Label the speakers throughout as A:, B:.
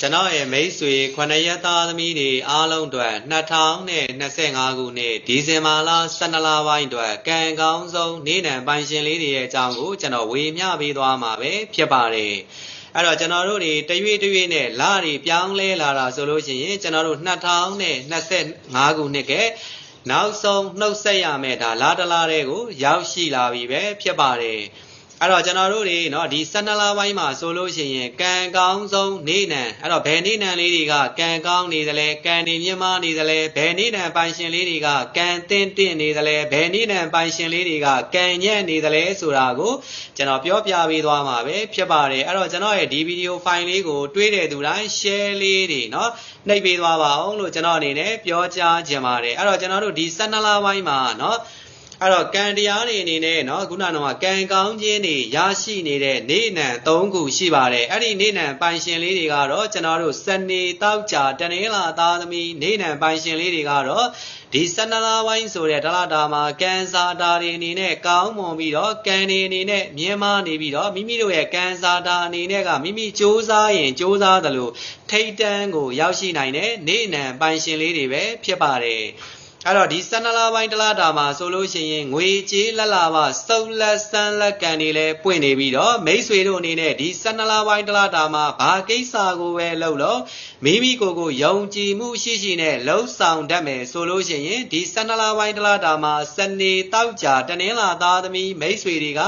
A: ကျွန်တော်ရဲ့မိတ်ဆွေ9ရက်သားသမီးတွေအားလုံးအတွက်2025ခုနှစ်ဒီဇင်ဘာလ12လပိုင်းအတွက်ကံကောင်းဆုံးနေ့နံပိုင်ရှင်လေးတွေရဲ့အကြောင်းကိုကျွန်တော်ဝေမျှပေးသွားမှာပဲဖြစ်ပါတယ်အဲ့တော့ကျွန်တော်တို့တွေတရွေ့တရွေ့နဲ့လတွေပြောင်းလဲလာတာဆိုလို့ရှိရင်ကျွန်တော်တို့2025ခုနှစ်ကနောက်ဆုံးနှုတ်ဆက်ရမယ်ဒါလာတလားတဲ့ကို ရောက်ရှိလာပြီပဲဖြစ်ပါတယ် အဲ့တော့ကျွန်တော်တို့တွေเนาะဒီ12လပိုင်းမှာဆိုလို့ရှိရင်ကံကောင်းဆုံးနေနံအဲ့တော့ဘယ်နေနံလေးတွေကကံကောင်းနေသလဲကံနေမြင့်မားနေသလဲဘယ်နေနံပိုင်ရှင်လေးတွေကကံတင်းတင့်နေသလဲဘယ်နေနံပိုင်ရှင်လေးတွေကကံညံ့နေသလဲဆိုတာကိုကျွန်တော်ပြောပြပေးသွားမှာပဲဖြစ်ပါတယ်အဲ့တော့ကျွန်တော်ရဲ့ဒီဗီဒီယိုဖိုင်လေးကိုတွေးတဲ့သူတိုင်း share လေးတွေเนาะနှိပ်ပေးသွားပါအောင်လို့ကျွန်တော်အနေနဲ့ပြောကြားချင်ပါတယ်အဲ့တော့ကျွန်တော်တို့ဒီ12လပိုင်းမှာเนาะ အဲ့တော့ကံတရားတွေအနေနဲ့နော်ခုနကတော့ကံကောင်းခြင်းတွေရရှိနေတဲ့နေနံ၃ခုရှိပါတယ်အဲ့ဒီနေနံပိုင်ရှင်လေးတွေကတော့ကျွန်တော်တို့စနေတောက်ကြတနင်္လာသားသမီးနေနံပိုင်ရှင်လေးတွေကတော့ဒီစန္ဒလာဝိုင်းဆိုတဲ့ဒလတာမှာကံစားတာတွေအနေနဲ့ကောင်းမွန်ပြီးတော့ကံတွေအနေနဲ့မြဲမားနေပြီးတော့မိမိတို့ရဲ့ကံစားတာအနေနဲ့ကမိမိစ조사ရင်စ조사သလိုထိတ်တန်းကိုရောက်ရှိနိုင်တဲ့နေနံပိုင်ရှင်လေးတွေပဲဖြစ်ပါတယ် အဲ့တော့ဒီ12လပိုင်းတလတာမှာဆိုလို့ရှိရင်ငွေကြေးလက်လာပါစုံလက်စမ်းလက်ကံတွေလည်းပွင့်နေပြီးတော့မိတ်ဆွေတို့အနေနဲ့ဒီ12လပိုင်းတလတာမှာဘာကိစ္စကိုပဲလုပ်လို့မိမိကိုယ်ကိုယုံကြည်မှုရှိရှိနဲ့လှုပ်ဆောင်တတ်မယ်ဆိုလို့ရှိရင်ဒီ12လပိုင်းတလတာမှာစနေတောက်ကြတနင်္လာသားသမီးမိတ်ဆွေတွေက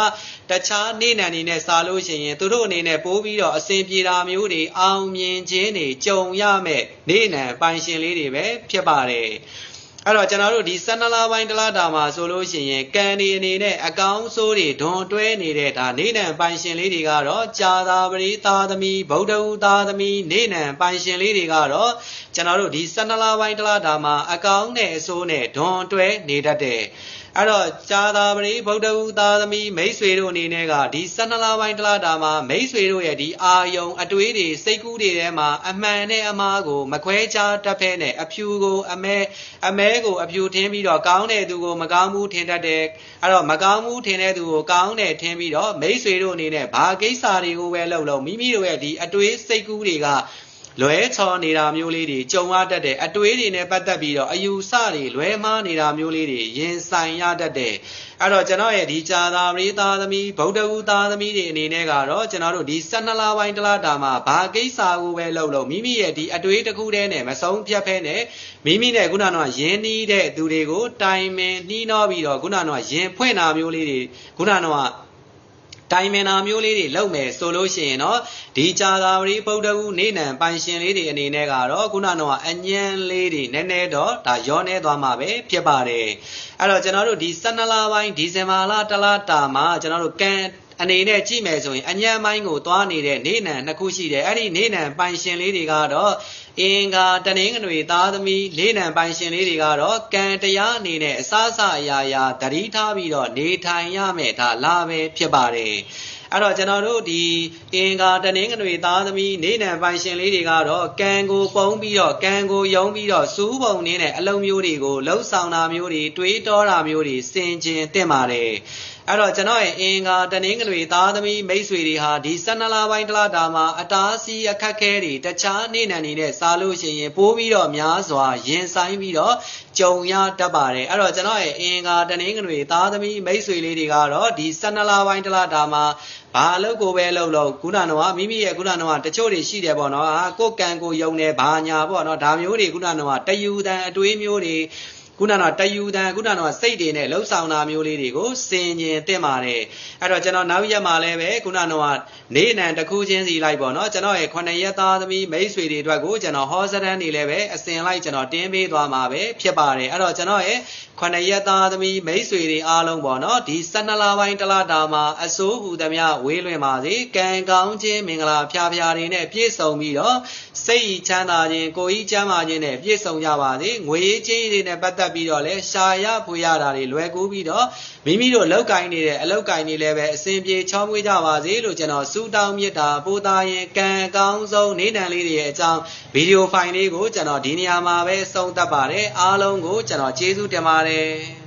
A: တခြားနေနံနေနဲ့စားလို့ရှိရင်သူတို့အနေနဲ့ပိုးပြီးတော့အစဉ်ပြေတာမျိုးတွေအောင်မြင်ခြင်းတွေကြုံရမယ်နေနံပိုင်ရှင်လေးတွေပဲဖြစ်ပါတယ် အဲ့တော့ကျွန်တော်တို့ဒီ12လပိုင်းတလားတာမှာဆိုလို့ရှိရင်ကံဒီအနေနဲ့အကောင်းဆိုးတွေဒွန်တွဲနေတဲ့ဒါနေနံပိုင်ရှင်လေးတွေကတော့ကြာသာပရိသာသမီဗုဒ္ဓဟူသာသမီနေနံပိုင်ရှင်လေးတွေကတော့ကျွန်တော်တို့ဒီ12လပိုင်းတလားတာမှာအကောင်းနဲ့အဆိုးနဲ့ဒွန်တွဲနေတတ်တယ် အဲ့တော့ကြာသာပရိဗုဒ္ဓဟူသာသမီမိတ်ဆွေတို့အနေနဲ့ကဒီ12လပိုင်းတလားတာမှာမိတ်ဆွေတို့ရဲ့ဒီအာယုံအတွေးတွေစိတ်ကူးတွေထဲမှာအမှန်နဲ့အမှားကိုမခွဲခြားတတ်ဖဲနဲ့အဖြူကိုအမဲအမဲကိုအဖြူထင်းပြီးတော့ကောင်းတဲ့သူကိုမကောင်းဘူးထင်တတ်တယ်အဲ့တော့မကောင်းဘူးထင်တဲ့သူကိုကောင်းတယ်ထင်ပြီးတော့မိတ်ဆွေတို့အနေနဲ့ဘာကိစ္စတွေကိုပဲလုပ်လို့မိမိတို့ရဲ့ဒီအတွေးစိတ်ကူးတွေက လွဲချော်နေတာမျိုးလေးတွေကြုံရတတ်တဲ့အတွေးတွေနဲ့ပတ်သက်ပြီးတော့အယူဆတွေလွဲမှားနေတာမျိုးလေးတွေရင်ဆိုင်ရတတ်တယ်အဲ့တော့ကျွန်တော်ရဲ့ဒီဇာသာပရိသားသမီးဗုဒ္ဓဟူသားသမီးတွေအနေနဲ့ကတော့ကျွန်တော်တို့ဒီ12လပိုင်းတလားတာမှာဘာကိစ္စကိုပဲလုပ်လို့မိမိရဲ့ဒီအတွေးတစ်ခုတည်းနဲ့မဆုံးဖြတ်ဖဲနဲ့မိမိနဲ့ခုနကတော့ယင်းနှီးတဲ့သူတွေကိုတိုင်ပင်နှီးနှောပြီးတော့ခုနကတော့ယင်ဖွင့်တာမျိုးလေးတွေခုနကတော့ တိုင်မင်နာမျိုးလေးတွေလုပ်မယ်ဆိုလို့ရှိရင်တော့ဒီကြာသာဝရီဗုဒ္ဓဟူနေနံပိုင်ရှင်လေးတွေအနေနဲ့ကတော့ခုနကအညံလေးတွေနည်းနည်းတော့ဒါရောနေသွားမှာပဲဖြစ်ပါတယ်အဲ့တော့ကျွန်တော်တို့ဒီ12လပိုင်းဒီဇင်ဘာလတလတာမှာကျွန်တော်တို့ကံ အနေနဲ့ကြည့်မယ်ဆိုရင်အညံမိုင်းကိုသွားနေတဲ့နေနံနှစ်ခုရှိတယ်အဲ့ဒီနေနံပိုင်ရှင်လေးတွေကတော့အင်္ဂါတနင်္ဂနွေသားသမီးလေးနံပိုင်ရှင်လေးတွေကတော့ကံတရားအနေနဲ့အစအစအရာရာတတိထားပြီးတော့နေထိုင်ရမယ်ဒါလာပဲဖြစ်ပါတယ်အဲ့တော့ကျွန်တော်တို့ဒီအင်္ဂါတနင်္ဂနွေသားသမီးနေနံပိုင်ရှင်လေးတွေကတော့ကံကိုပုံပြီးတော့ကံကိုယုံပြီးတော့စူးပုံနေတဲ့အလုံးမျိုးတွေကိုလှုပ်ဆောင်တာမျိုးတွေတွေးတောတာမျိုးတွေစင်ကျင်တင့်ပါတယ် အဲ့တော့ကျွန်တော်ရဲ့အင်္ဂါတနင်္ဂနွေသားသမီးမိတ်ဆွေတွေဟာဒီ12လပိုင်းတလတာမှာအတားစီအခက်ခဲတွေတခြားနေနံနေနဲ့စားလို့ရှိရင်ပိုးပြီးတော့များစွာရင်ဆိုင်ပြီးတော့ကြုံရတတ်ပါတယ်အဲ့တော့ကျွန်တော်ရဲ့အင်္ဂါတနင်္ဂနွေသားသမီးမိတ်ဆွေလေးတွေကတော့ဒီ12လပိုင်းတလတာမှာဘာအလုပ်ကိုပဲလုပ်လို့ခုနကတော့မိမိရဲ့ခုနကတော့တချို့တွေရှိတယ်ပေါ့နော်ဟာကိုယ်ကံကိုယုံနေဘာညာပေါ့နော်ဒါမျိုးတွေခုနကတော့တယူတန်အတွေးမျိုးတွေ ခုနကတော့တယူတန်ခုနကတော့စိတ်တွေနဲ့လှုပ်ဆောင်တာမျိုးလေးတွေကိုစင်ကျင်တင်ပါတယ်အဲ့တော့ကျွန်တော်နောက်ရက်မှာလည်းပဲခုနကတော့နေနံတစ်ခုချင်းစီလိုက်ပေါ့နော်ကျွန်တော်ရဲ့ခုနှစ်ရက်သားသမီးမိတ်ဆွေတွေအတွက်ကိုကျွန်တော်ဟောစရန်နေလည်းပဲအစင်လိုက်ကျွန်တော်တင်းပေးသွားမှာပဲဖြစ်ပါတယ်အဲ့တော့ကျွန်တော်ရဲ့ခုနှစ်ရက်သားသမီးမိတ်ဆွေတွေအားလုံးပေါ့နော်ဒီ12လပိုင်းတလတာမှာအစိုးဟူသမျှဝေးလွင်ပါစေကံကောင်းခြင်းမင်္ဂလာဖျားဖျားတွေနဲ့ပြည့်စုံပြီးတော့စိတ်ချမ်းသာခြင်းကိုယ်ဤချမ်းသာခြင်းနဲ့ပြည့်စုံကြပါစေငွေကြေးတွေနဲ့ပတ်သက်ပြီးတော့လည်းရှာရဖွေရတာတွေလွယ်ကူပြီးတော့မိမိတို့လောက်ကင်နေတဲ့အလောက်ကင်နေလည်းပဲအစဉ်ပြေချောင်းမွေးကြပါစေလို့ကျွန်တော်ဆုတောင်းမြတ်တာပို့သားရင်ကံကောင်းဆုံးနေတန်လေးတွေရဲ့အကြောင်းဗီဒီယိုဖိုင်လေးကိုကျွန်တော်ဒီနေရာမှာပဲဆုံးသတ်ပါတယ်အားလုံးကိုကျွန်တော်ကျေးဇူးတင်ပါတယ်